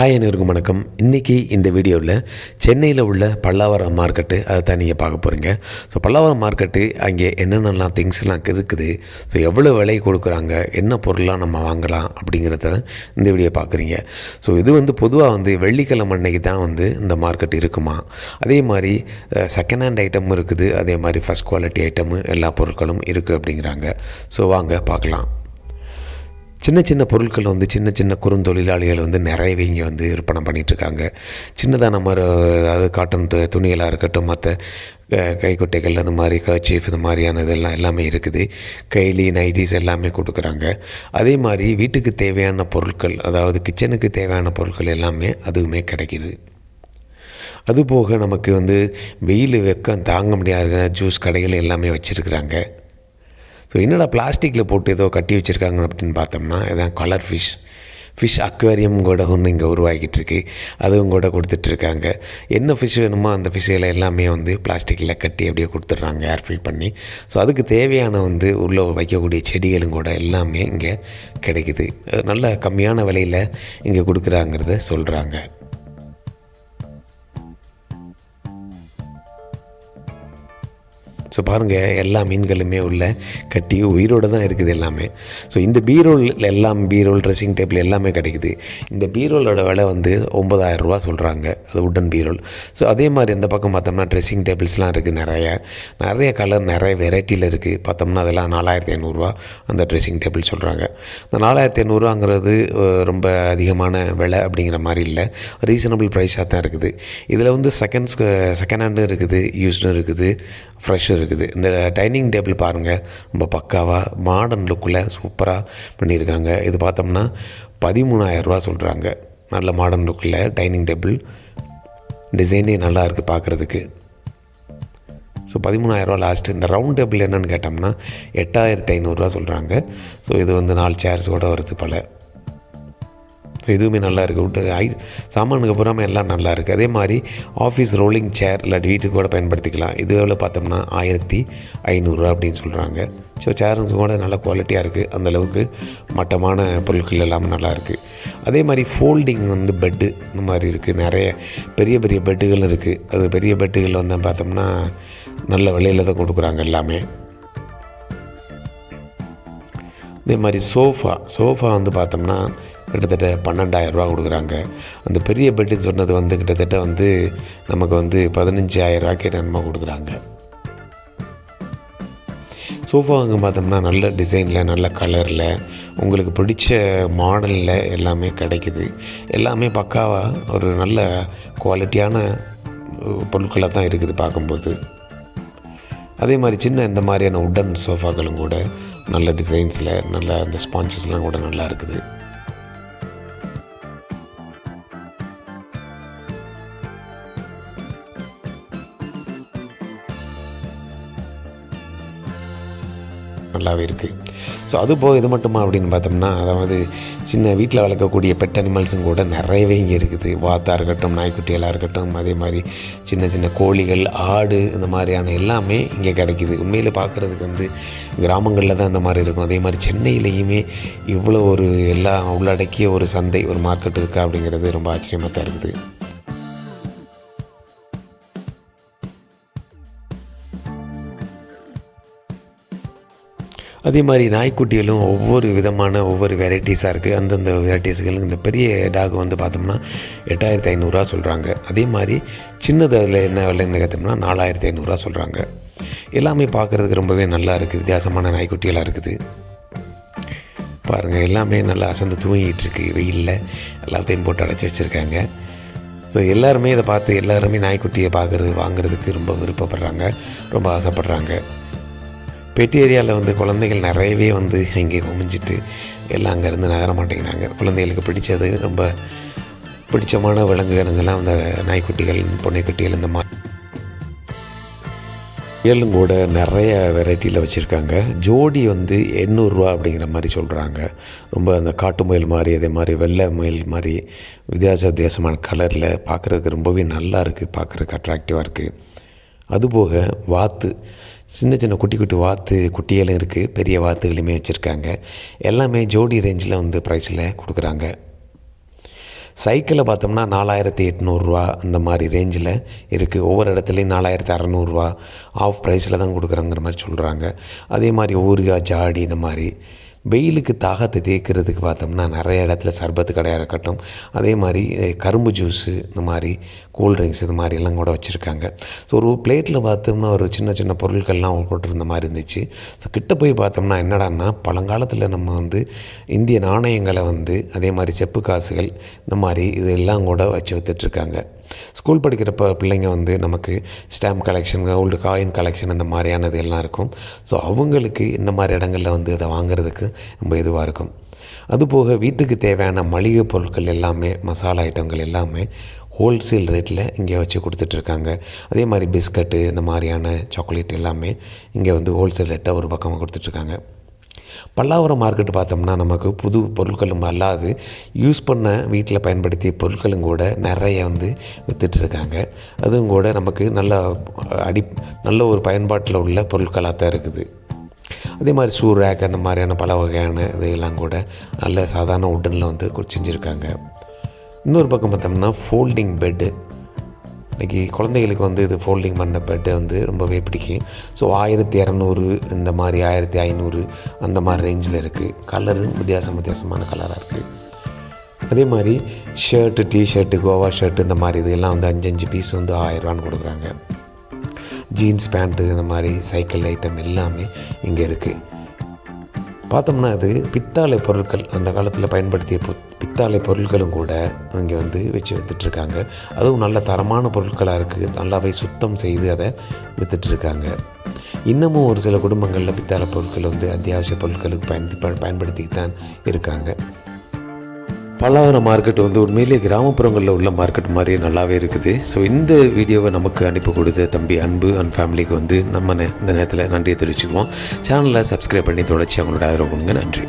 Hi அனைவருக்கும் வணக்கம். இன்றைக்கி இந்த வீடியோவில் சென்னையில் உள்ள பல்லாவரம் மார்க்கெட்டு அதை தான் நீங்கள் பார்க்க போகிறீங்க ஸோ பல்லாவரம் மார்க்கெட்டு அங்கே என்னென்னலாம் திங்ஸ்லாம் இருக்குது? ஸோ எவ்வளோ விலை கொடுக்குறாங்க? என்ன பொருள்லாம் நம்ம வாங்கலாம்? அப்படிங்கிறத இந்த வீடியோ பார்க்குறீங்க. ஸோ இது வந்து பொதுவாக வந்து வெள்ளிக்கிழமை அன்னைக்கு தான் வந்து இந்த மார்க்கெட் இருக்குமா? அதே மாதிரி செகண்ட் ஹேண்ட் ஐட்டமும் இருக்குது. அதே மாதிரி ஃபஸ்ட் குவாலிட்டி ஐட்டமும் எல்லா பொருட்களும் இருக்குது அப்படிங்கிறாங்க. ஸோ வாங்க பார்க்கலாம். சின்ன சின்ன பொருட்கள் வந்து சின்ன சின்ன குறுந்தொழிலாளிகள் வந்து நிறையவே இங்கே வந்து விற்பனை பண்ணிகிட்ருக்காங்க சின்னதாக நம்ம அதாவது காட்டன் து துணிகளாக இருக்கட்டும் மற்ற கைக்குட்டைகள் அந்த மாதிரி கர்ச்சீஃப் இந்த மாதிரியான இதெல்லாம் எல்லாமே இருக்குது. கைலி நைட்டிஸ் எல்லாமே கொடுக்குறாங்க. அதே மாதிரி வீட்டுக்கு தேவையான பொருட்கள் அதாவது கிச்சனுக்கு தேவையான பொருட்கள் எல்லாமே அதுவுமே கிடைக்கிது. அதுபோக நமக்கு வந்து வெயில் வெக்கம் தாங்க முடியாத ஜூஸ் கடைகள் எல்லாமே வச்சுருக்குறாங்க. ஸோ என்னடா பிளாஸ்டிக்கில் போட்டு ஏதோ கட்டி வச்சுருக்காங்க அப்படின்னு பார்த்தோம்னா இதான் கலர் ஃபிஷ் ஃபிஷ் அக்வேரியம் கூட ஒன்று இங்கே உருவாக்கிட்டு இருக்கு அதுவும் கூட கொடுத்துட்ருக்காங்க என்ன ஃபிஷ் வேணுமோ அந்த ஃபிஷ்ஷில் எல்லாமே வந்து பிளாஸ்டிக்கில் கட்டி அப்படியே கொடுத்துட்றாங்க ஏர் ஃபில் பண்ணி. ஸோ அதுக்கு தேவையான வந்து உள்ளே வைக்கக்கூடிய செடிகளும் கூட எல்லாமே இங்கே கிடைக்குது. நல்ல கம்மியான விலையில் இங்கே கொடுக்குறாங்கிறத சொல்கிறாங்க ஸோ பாருங்கள் எல்லா மீன்களுமே உள்ள கட்டி உயிரோடு தான் இருக்குது எல்லாமே. ஸோ இந்த பீரோல் எல்லாம் பீரோல் ட்ரெஸ்ஸிங் டேபிள் எல்லாமே கிடைக்குது. இந்த பீரோலோட விலை வந்து ஒம்பதாயிரம் ரூபா சொல்கிறாங்க அது உட்டன் பீரோல் ஸோ அதே மாதிரி இந்த பக்கம் பார்த்தோம்னா ட்ரெஸ்ஸிங் டேபிள்ஸ்லாம் இருக்குது நிறைய. நிறைய கலர் நிறைய வெரைட்டியில் இருக்குது பார்த்தோம்னா அதெல்லாம் நாலாயிரத்தி ஐநூறுரூவா அந்த ட்ரெஸ்ஸிங் டேபிள் சொல்கிறாங்க இந்த நாலாயிரத்தி ஐநூறுரூவாங்கிறது ரொம்ப அதிகமான விலை அப்படிங்கிற மாதிரி இல்லை. ரீசனபிள் ப்ரைஸாக தான் இருக்குது. இதில் வந்து செகண்ட்ஸ் செகண்ட் ஹேண்டும் இருக்குது யூஸ்டும் இருக்குது. ஃப்ரெஷ்ஷும் இருக்குது. இந்த டைனிங் டேபிள் பாருங்கள் ரொம்ப பக்காவாக மாடர்ன் லுக்கில் சூப்பராக பண்ணியிருக்காங்க. இது பார்த்தோம்னா பதிமூணாயிரரூபா சொல்கிறாங்க நல்ல மாடர்ன் லுக்கில் டைனிங் டேபிள். டிசைனே நல்லா இருக்குது பார்க்குறதுக்கு. ஸோ பதிமூணாயிரரூவா லாஸ்ட்டு இந்த ரவுண்ட் டேபிள் என்னென்னு கேட்டோம்னா எட்டாயிரத்தி ஐநூறுரூவா சொல்கிறாங்க ஸோ இது வந்து நாலு சேர்ஸோடு வருது பல. ஸோ இதுவுமே நல்லா இருக்குது விட்டு ஐ சாமானுக்கு புறாமல் எல்லாம் நல்லா இருக்குது அதே மாதிரி ஆஃபீஸ் ரோலிங் சேர் இல்லாட்டி வீட்டுக்கு கூட பயன்படுத்திக்கலாம். இது எவ்வளோ பார்த்தோம்னா ஆயிரத்தி ஐநூறுரூவா அப்படின்னு சொல்கிறாங்க ஸோ சேருங்க கூட நல்ல குவாலிட்டியாக இருக்குது அந்தளவுக்கு மட்டமான பொருட்கள் எல்லாமே நல்லா இருக்குது அதே மாதிரி ஃபோல்டிங் வந்து பெட்டு இந்த மாதிரி இருக்குது நிறைய பெரிய பெரிய பெட்டுகள் இருக்குது அது பெரிய பெட்டுகள் வந்து பார்த்தோம்னா நல்ல விலையில் தான் கொடுக்குறாங்க எல்லாமே. அதே மாதிரி சோஃபா சோஃபா வந்து பார்த்தோம்னா கிட்டத்தட்ட பன்னெண்டாயிரரூவா கொடுக்குறாங்க. அந்த பெரிய பெட்டுன்னு சொன்னது வந்து கிட்டத்தட்ட வந்து நமக்கு வந்து பதினஞ்சாயிரரூவா கிட்ட நம்ம கொடுக்குறாங்க. சோஃபா அங்கே பார்த்தோம்னா நல்ல டிசைனில் நல்ல கலரில் உங்களுக்கு பிடிச்ச மாடலில் எல்லாமே கிடைக்குது. எல்லாமே பக்காவாக ஒரு நல்ல குவாலிட்டியான பொருட்களாக தான் இருக்குது பார்க்கும்போது. அதே மாதிரி சின்ன இந்த மாதிரியான உட்டன் சோஃபாக்களும் கூட நல்ல டிசைன்ஸில் நல்ல அந்த ஸ்பான்சஸ்லாம் கூட நல்லா இருக்குது. நல்லாவே இருக்குது ஸோ அது போக இது மட்டுமா அப்படின்னு பார்த்தோம்னா அதாவது சின்ன வீட்டில் வளர்க்கக்கூடிய பெட் அனிமல்ஸும் கூட நிறையவே இங்கே இருக்குது. வாத்தாக இருக்கட்டும் நாய்க்குட்டிகளாக இருக்கட்டும் அதே மாதிரி சின்ன சின்ன கோழிகள் ஆடு இந்த மாதிரியான எல்லாமே இங்கே கிடைக்கிது. உண்மையில் பார்க்குறதுக்கு வந்து கிராமங்களில் தான் இந்த மாதிரி இருக்கும். அதே மாதிரி சென்னையிலையுமே இவ்வளோ ஒரு எல்லாம் உள்ளடக்கிய ஒரு சந்தை ஒரு மார்க்கெட் இருக்கா அப்படிங்கிறது ரொம்ப ஆச்சரியமாக தான் இருக்குது. அதே மாதிரி நாய்க்குட்டிகளும் ஒவ்வொரு விதமான ஒவ்வொரு வெரைட்டிஸாக இருக்குது அந்தந்த வெரைட்டிஸ்களும் இந்த பெரிய டாக் வந்து பார்த்தோம்னா எட்டாயிரத்தி ஐநூறுரூவா சொல்கிறாங்க அதே மாதிரி சின்னது அதில் என்ன விலைன்னு கேட்டோம்னா நாலாயிரத்தி ஐநூறுரூவா சொல்கிறாங்க எல்லாமே பார்க்குறதுக்கு ரொம்பவே நல்லா இருக்குது வித்தியாசமான நாய்க்குட்டிகளாக இருக்குது. பாருங்கள் எல்லாமே நல்லா அசந்து தூங்கிட்டு இருக்கு. வெயிலில் எல்லாத்தையும் போட்டு அடைச்சி வச்சுருக்காங்க. ஸோ எல்லாருமே இதை பார்த்து எல்லாருமே நாய்க்குட்டியை பார்க்குறது வாங்குறதுக்கு ரொம்ப விருப்பப்படுறாங்க. ரொம்ப ஆசைப்படுறாங்க. பெட்டி ஏரியாவில் வந்து குழந்தைகள் நிறையவே வந்து இங்கே குமிஞ்சிட்டு எல்லாம் அங்கேருந்து நகர மாட்டேங்கிறாங்க. குழந்தைகளுக்கு பிடிச்சது ரொம்ப பிடிச்சமான விலங்குகளுங்கெல்லாம் அந்த நாய்க்குட்டிகள் பொன்னைக்குட்டிகள் இந்த மாதிரி முயலும் கூட நிறைய வெரைட்டியில் வச்சுருக்காங்க. ஜோடி வந்து எண்ணூறுரூவா அப்படிங்கிற மாதிரி சொல்கிறாங்க ரொம்ப அந்த காட்டு முயல் மாதிரி அதே மாதிரி வெள்ளை முயல் மாதிரி வித்தியாச வித்தியாசமான கலரில் பார்க்குறதுக்கு ரொம்பவே நல்லா இருக்குது பார்க்குறதுக்கு அட்ராக்டிவாக இருக்குது அதுபோக வாத்து. சின்ன சின்ன குட்டி குட்டி வாத்து குட்டிகளும் இருக்குது பெரிய வாத்துகளையுமே வச்சுருக்காங்க. எல்லாமே ஜோடி ரேஞ்சில் வந்து ப்ரைஸில் கொடுக்குறாங்க. சைக்கிளை பார்த்தோம்னா நாலாயிரத்தி எட்நூறுரூவா அந்த மாதிரி ரேஞ்சில் இருக்குது ஒவ்வொரு இடத்துலையும் நாலாயிரத்தி அறநூறுவா ஆஃப் ப்ரைஸில் தான் கொடுக்குறாங்கிற மாதிரி சொல்கிறாங்க அதே மாதிரி ஊறுகாய் ஜாடி இந்த மாதிரி வெயிலுக்கு தாகத்தை தேய்க்கிறதுக்கு பார்த்தோம்னா நிறைய இடத்துல சர்பத்து கடையாக இருக்கட்டும் அதே மாதிரி கரும்பு ஜூஸு இந்த மாதிரி கூல்ட்ரிங்க்ஸ் இது மாதிரி எல்லாம் கூட வச்சுருக்காங்க. ஸோ ஒரு பிளேட்டில் பார்த்தோம்னா ஒரு சின்ன சின்ன பொருட்கள்லாம் போட்டிருந்த மாதிரி இருந்துச்சு. ஸோ கிட்ட போய் பார்த்தோம்னா என்னடான்னா பழங்காலத்தில் நம்ம வந்து இந்திய நாணயங்களை வந்து அதே மாதிரி செப்பு காசுகள் இந்த மாதிரி இதெல்லாம் கூட வச்சு வைத்துட்ருக்காங்க ஸ்கூல் படிக்கிறப்ப பிள்ளைங்க வந்து நமக்கு stamp collection old coin collection இந்த மாதிரியானது எல்லாம் இருக்கும். ஸோ அவங்களுக்கு இந்த மாதிரி இடங்களில் வந்து அதை வாங்குறதுக்கு ரொம்ப இதுவாக இருக்கும். அதுபோக வீட்டுக்கு தேவையான மளிகை பொருட்கள் எல்லாமே மசாலா ஐட்டங்கள் எல்லாமே ஹோல்சேல் ரேட்டில் இங்கே வச்சு கொடுத்துட்ருக்காங்க அதே மாதிரி பிஸ்கட்டு இந்த மாதிரியான சாக்லேட் எல்லாமே இங்கே வந்து ஹோல்சேல் ரேட்டை ஒரு பக்கமாக கொடுத்துட்ருக்காங்க பல்லாவரம் மார்க்கெட் பார்த்தோம்னா நமக்கு புது பொருட்களும் அல்லாது யூஸ் பண்ண வீட்டில் பயன்படுத்திய பொருட்களும் கூட நிறைய வந்து வித்துட்டு இருக்காங்க அதுவும் கூட நமக்கு நல்ல அடி நல்ல ஒரு பயன்பாட்டில் உள்ள பொருட்களாக தான் இருக்குது. அதே மாதிரி ஷூ ரேக் அந்த மாதிரியான பல வகையான இதெல்லாம் கூட நல்ல சாதாரண உட்டனில் வந்து செஞ்சுருக்காங்க. இன்னொரு பக்கம் பார்த்தோம்னா ஃபோல்டிங் பெட்டு இன்றைக்கி குழந்தைகளுக்கு வந்து இது ஃபோல்டிங் பண்ண பெட்டு வந்து ரொம்பவே பிடிக்கும். ஸோ ஆயிரத்தி இரநூறு இந்த மாதிரி ஆயிரத்தி ஐநூறு அந்த மாதிரி ரேஞ்சில் இருக்குது கலரு வித்தியாசம் வித்தியாசமான கலராக இருக்குது அதே மாதிரி ஷர்ட்டு டிஷர்ட்டு கோவா ஷர்ட்டு இந்த மாதிரி இதெல்லாம் வந்து அஞ்சு அஞ்சு பீஸ் வந்து ஆயிரரூவான்னு கொடுக்குறாங்க. ஜீன்ஸ் பேண்ட்டு இந்த மாதிரி சைக்கிள் ஐட்டம் எல்லாமே இங்கே இருக்குது பார்த்தோம்னா அது பித்தாலை பொருட்கள் அந்த காலத்தில் பயன்படுத்திய பொ பொருட்களும் கூட அங்கே வந்து வச்சு விற்றுட்ருக்காங்க அதுவும் நல்ல தரமான பொருட்களாக இருக்குது நல்லாவே சுத்தம் செய்து அதை விற்றுட்ருக்காங்க இன்னமும் ஒரு சில குடும்பங்களில் பித்தாளை பொருட்கள் வந்து அத்தியாவசிய பொருட்களுக்கு பயன்படுத்தி பயன்படுத்திட்டு தான் இருக்காங்க. பல்லாவரம் மார்க்கெட் வந்து உண்மையிலேயே கிராமப்புறங்களில் உள்ள மார்க்கெட் மாதிரியே நல்லாவே இருக்குது. ஸோ இந்த வீடியோவை நமக்கு அனுப்பி கொடுத்த தம்பி அன்பு அண்ட் ஃபேமிலிக்கு வந்து நம்ம இந்த நேரத்தில் நன்றியை தெரிவிச்சுக்குவோம். சேனலை சப்ஸ்கிரைப் பண்ணி தொடர்ச்சி அவங்களோட ஆதரவு கொடுங்க. நன்றி.